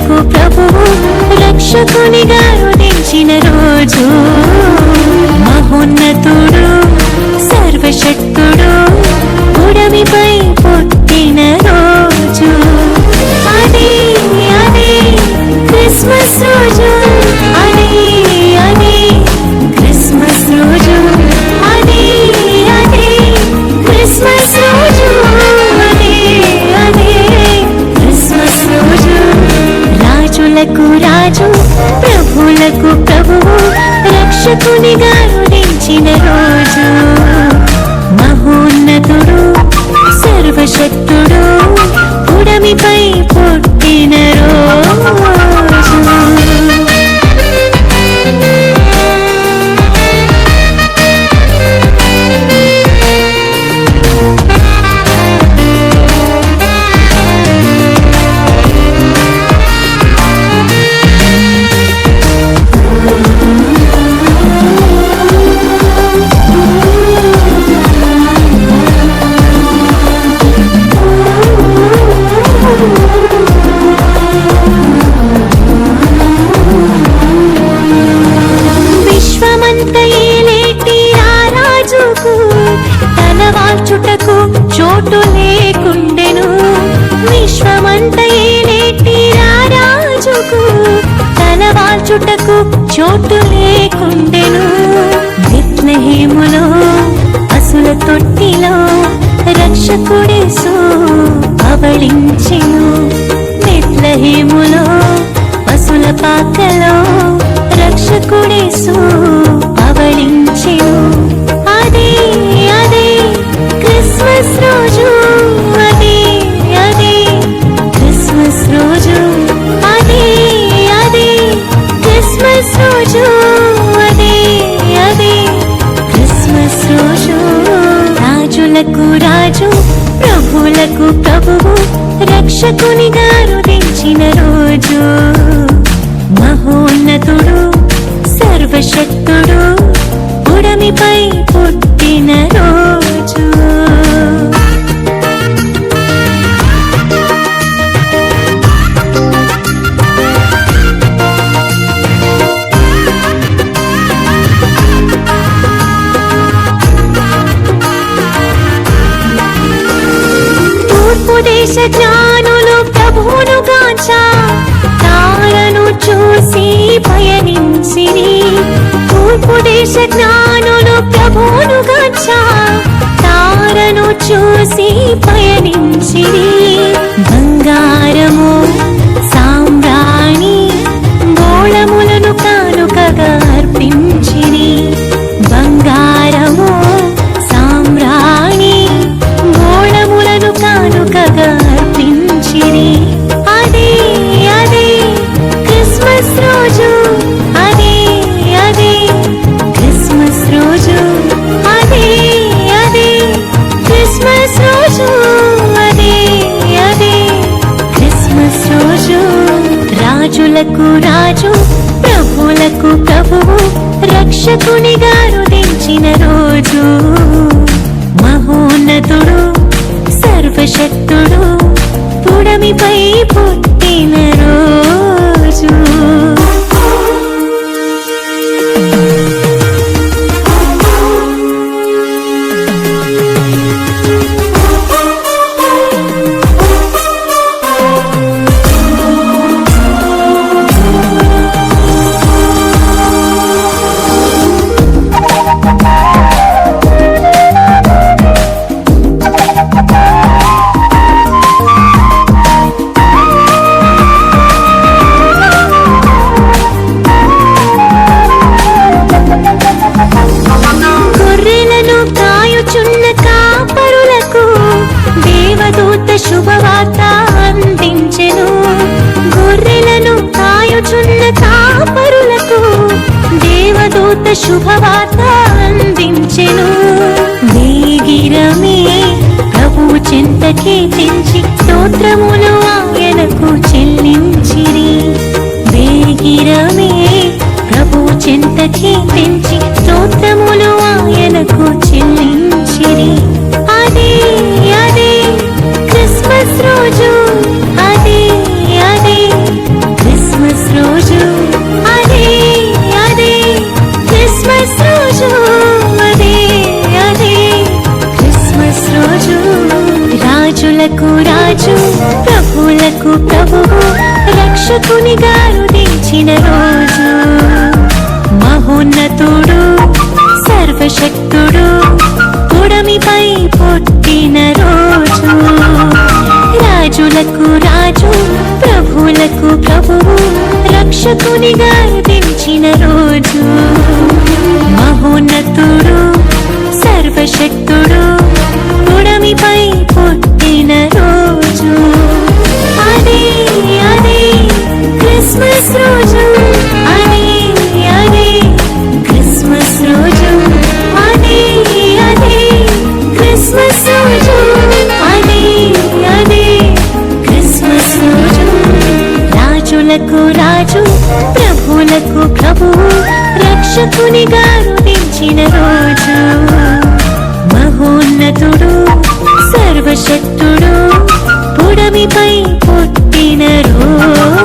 నీకు ప్రభు రక్షకునిగా ఉదించిన రోజు. మహోన్నతుడు సర్వశక్తుడు ఉడమిపై I should. చుటకు చోటు లేకుండెను. విత్నహేములో అసుల తొట్టిలో రక్షకుడేసు అవళించెను విత్నహేములో అసుల పాకలో రక్షకుడేసు మహోన్నతుడు మహోన్నతుడు సర్వశక్తుడు ఉడమిపై పుట్టిన రోజు. దేశ జ్ఞాన ప్రభువునుగాచా తారను చూసి పయనించిరి. తూర్పు దేశ జ్ఞానులు ప్రభువునుగాచా తారను చూసి పయని do శుభవార్త అందించెను. నీగిరమే ప్రభు చింతకి తెంచి స్తోత్రములు ఆయనకు చెల్లించిరి. నీగిరమే ప్రభు చింతకి తెంచి రాజులకు రాజు ప్రభులకు ప్రభువు రక్షకుని గారు దించిన రోజు. మహోన్నతుడు సర్వశక్తుడు పుడమిపై పుట్టిన రోజు. రాజులకు రాజు ప్రభులకు ప్రభువు రక్షకుని గారు దించిన రోజు. మహోన్నతుడు సర్వశక్తుడు పుడమిపై వచ్చిన రోజు మహోన్నతుడు సర్వశక్తుడు పుడమిపై పుట్టిన రోజు.